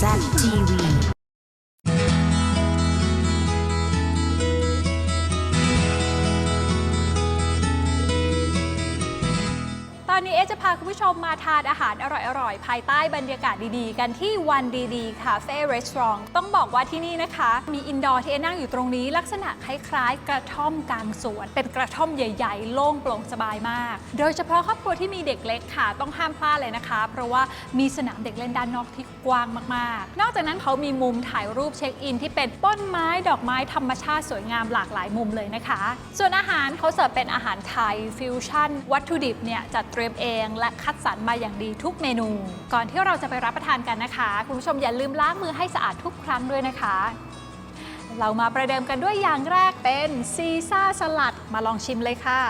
ZTV ต อนนี้เอจะพาคุณผู้ชมมาทานอาหารอร่อยๆ ภายใต้บรรยากาศดีๆ กันที่วันดีๆคาเฟ่รีสอร์ทต้องบอกว่าที่นี่นะคะ มีอินดอร์ที่เอนั่งอยู่ตรงนี้ ลักษณะคล้ายๆ กระท่อมกลางสวน เป็นกระท่อมใหญ่ๆ โล่งโปร่งสบายมาก โดยเฉพาะครอบครัวที่มีเด็กเล็กค่ะต้องห้ามพลาดเลยนะคะ เพราะว่ามีสนามเด็กเล่นด้านนอกที่กว้างมากๆ นอกจากนั้นเขามีมุมถ่ายรูปเช็คอิน ที่เป็นต้นไม้ดอกไม้ธรรมชาติสวยงามหลากหลายมุมเลยนะคะ ส่วนอาหารเขาเสิร์ฟเป็นอาหารไทยฟิวชั่นวัตถุดิบเนี่ยจัดเตรียมเอง และคัดสรรมาอย่างดีทุกเมนู ก่อนที่เราจะไปรับประทานกันนะคะ คุณผู้ชมอย่าลืมล้างมือให้สะอาดทุกครั้งด้วยนะคะ เรามาประเดิมกันด้วยอย่างแรกเป็นซีซ่าสลัดมาลองชิมเลยค่ะ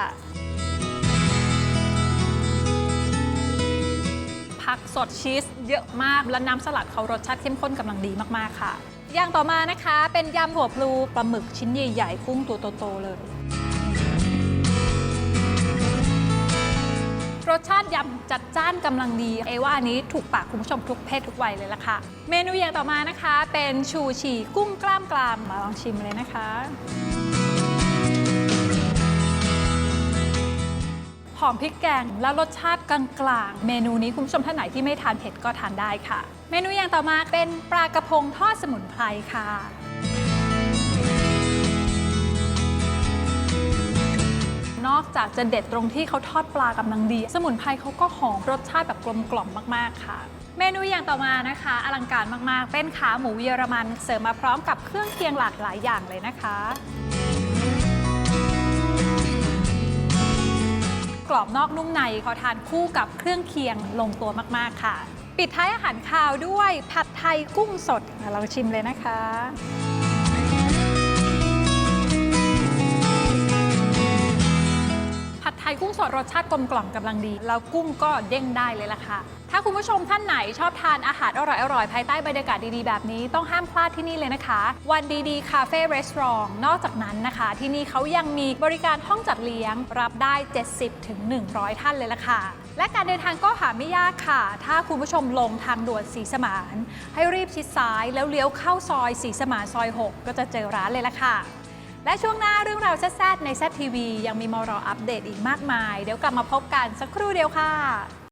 ผักสดชีสเยอะมาก และน้ำสลัดเขารสชาติเข้มข้นกำลังดีมาก ๆ ค่ะ อย่างต่อมานะคะเป็นยำหัวพลูปลาหมึกชิ้นใหญ่ ๆ กุ้งตัวโต ๆ เลย รสชาติยำจัดจ้านกำลังดี เอว่าอันนี้ถูกปากคุณผู้ชมทุกเพศทุกวัยเลยละค่ะ เมนูอย่างต่อมานะคะ เป็นชูชีกุ้งกล้ามกรามมาลองชิมเลยนะคะหอมพริกแกงแล้วรสชาติกลางๆ เมนูนี้คุณผู้ชมท่านไหนที่ไม่ทานเผ็ดก็ทานได้ค่ะ เมนูอย่างต่อมาเป็นปลากระพงทอดสมุนไพรค่ะ อกจากจะเด็ดตรงที่เขาทอดปลากำลังดี สมุนไพรเขาก็หอมรสชาติแบบกลมกล่อมมากๆค่ะ เมนูอย่างต่อมานะคะ อลังการมากๆ เป็นขาหมูเยอรมันเสิร์ฟมาพร้อมกับเครื่องเคียงหลากหลายอย่างเลยนะคะกรอบนอกนุ่มในขอทานคู่กับเครื่องเคียงลงตัวมาก ๆ ค่ะ ปิดท้ายอาหารคาวด้วยผัดไทยกุ้งสด เราชิมเลยนะคะ กุ้งสดรสชาติกลมกล่อมกำลังดี แล้วกุ้งก็เด้งได้เลยล่ะค่ะ ถ้าคุณผู้ชมท่านไหนชอบทานอาหารอร่อยๆ ภายใต้บรรยากาศดีๆ แบบนี้ต้องห้ามพลาดที่นี่เลยนะคะ วันดีๆ คาเฟ่รีสอร์ทนอกจากนั้นนะคะ ที่นี่เขายังมีบริการห้องจัดเลี้ยงรับได้ 70ถึง100 ท่านเลยล่ะค่ะ และการเดินทางก็หาไม่ยากค่ะ ถ้าคุณผู้ชมลงทางด่วนสีสมาน ให้รีบชิดซ้ายแล้วเลี้ยวเข้าซอยสีสมานซอย 6 ก็จะเจอร้านเลยล่ะค่ะ และช่วงหน้าเรื่องราวแซ่บๆในแซทีวียังมีมารออัปเดตอีกมากมาย เดี๋ยวกลับมาพบกันสักครู่เดียวค่ะ